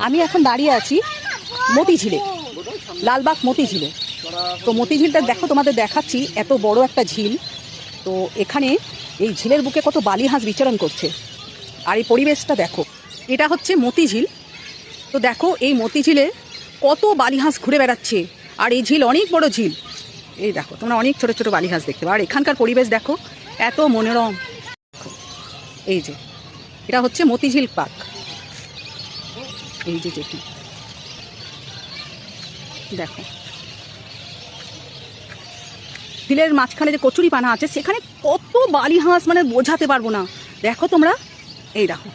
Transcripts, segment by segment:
আমি এখন দাঁড়িয়ে আছি মতিঝিলে, লালবাগ মতিঝিলে। তো মতিঝিলটা দেখো, তোমাদের দেখাচ্ছি, এত বড় একটা ঝিল। তো এখানে এই ঝিলের বুকে কত বালি হাঁস বিচরণ করছে। আর এই পরিবেশটা দেখো, এটা হচ্ছে মতিঝিল। তো দেখো, এই মতিঝিলে কত বালি হাঁস ঘুরে বেড়াচ্ছে। আর এই ঝিল অনেক বড় ঝিল। এই দেখো, তোমরা অনেক ছোট ছোট বালি হাঁস দেখতে পাও। আর এখানকার পরিবেশ দেখো, এত মনোরম। এই যে, এটা হচ্ছে মতিঝিল পার্ক। এই যে যেটি। দেখো। বিলের মাঝখানে যে কচুরি পানা আছে, সেখানে কত বালি হাঁস মানে বোঝাতে পারব না। দেখো তোমরা, এই দেখো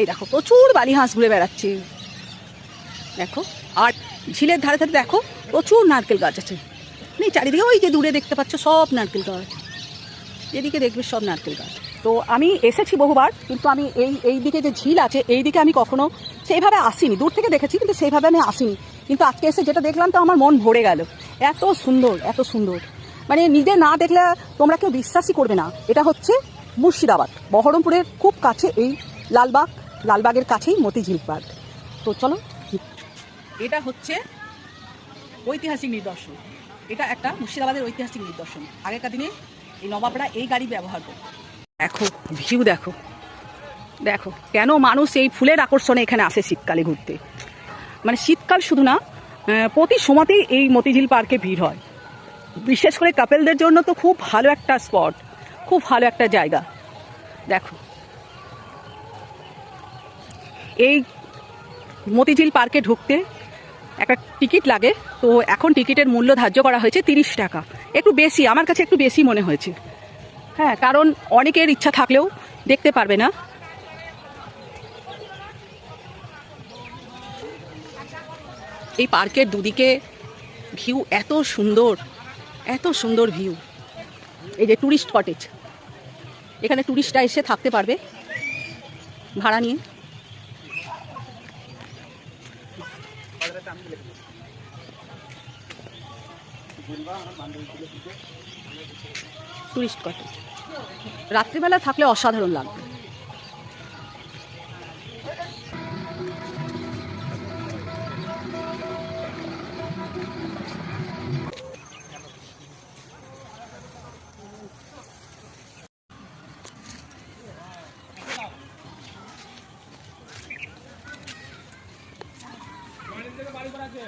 এই দেখো, প্রচুর বালি হাঁস ঘুরে বেড়াচ্ছে। দেখো, আর ঝিলের ধারে ধারে দেখো, প্রচুর নারকেল গাছ আছে। নেই চারিদিকে ওই যে দূরে দেখতে পাচ্ছ, সব নারকেল গাছ। এদিকে দেখবে সব নারকেল গাছ। তো আমি এসেছি বহুবার, কিন্তু আমি এই এই দিকে যে ঝিল আছে, এই দিকে আমি কখনো সেইভাবে আসিনি। দূর থেকে দেখেছি, কিন্তু সেইভাবে আমি আসিনি। কিন্তু আজকে এসে যেটা দেখলাম তো আমার মন ভরে গেল। এত সুন্দর এত সুন্দর। মানে নিজে না দেখলে তোমরা কেউ বিশ্বাসই করবে না। এটা হচ্ছে মুর্শিদাবাদ। বহরমপুরের খুব কাছে এই লালবাগ, লালবাগের কাছেই মতিঝিল পার্ক। তো চলো, এটা হচ্ছে ঐতিহাসিক নিদর্শন। এটা একটা মুর্শিদাবাদের ঐতিহাসিক নিদর্শন। আগেকার দিনে এই নবাবরা এই গাড়ি ব্যবহার করত। দেখো ভিউ দেখো। দেখো, কেন মানুষ এই ফুলের আকর্ষণে এখানে আসে শীতকালে ঘুরতে? মানে শীতকাল শুধু না প্রতি সময়তেই এই মতিঝিল পার্কে ভিড় হয়। বিশেষ করে কাপেলদের জন্য তো খুব ভালো একটা স্পট, খুব ভালো একটা জায়গা। দেখো, এই মতিঝিল পার্কে ঢুকতে একটা টিকিট লাগে, তো এখন টিকিটের মূল্য ধার্য করা হয়েছে তিরিশ টাকা। একটু বেশি, আমার কাছে একটু বেশি মনে হয়েছে। হ্যাঁ কারণ অনেকের ইচ্ছা থাকলেও দেখতে পারবে না। এই পার্কের দুদিকে ভিউ এত সুন্দর এত সুন্দর ভিউ। এই যে টুরিস্ট কটেজ এখানে টুরিস্টরা এসে থাকতে পারবে ভাড়া নিয়ে। টুরিস্ট কটেজ রাত্রিবেলা থাকলে অসাধারণ লাগবে। আছে।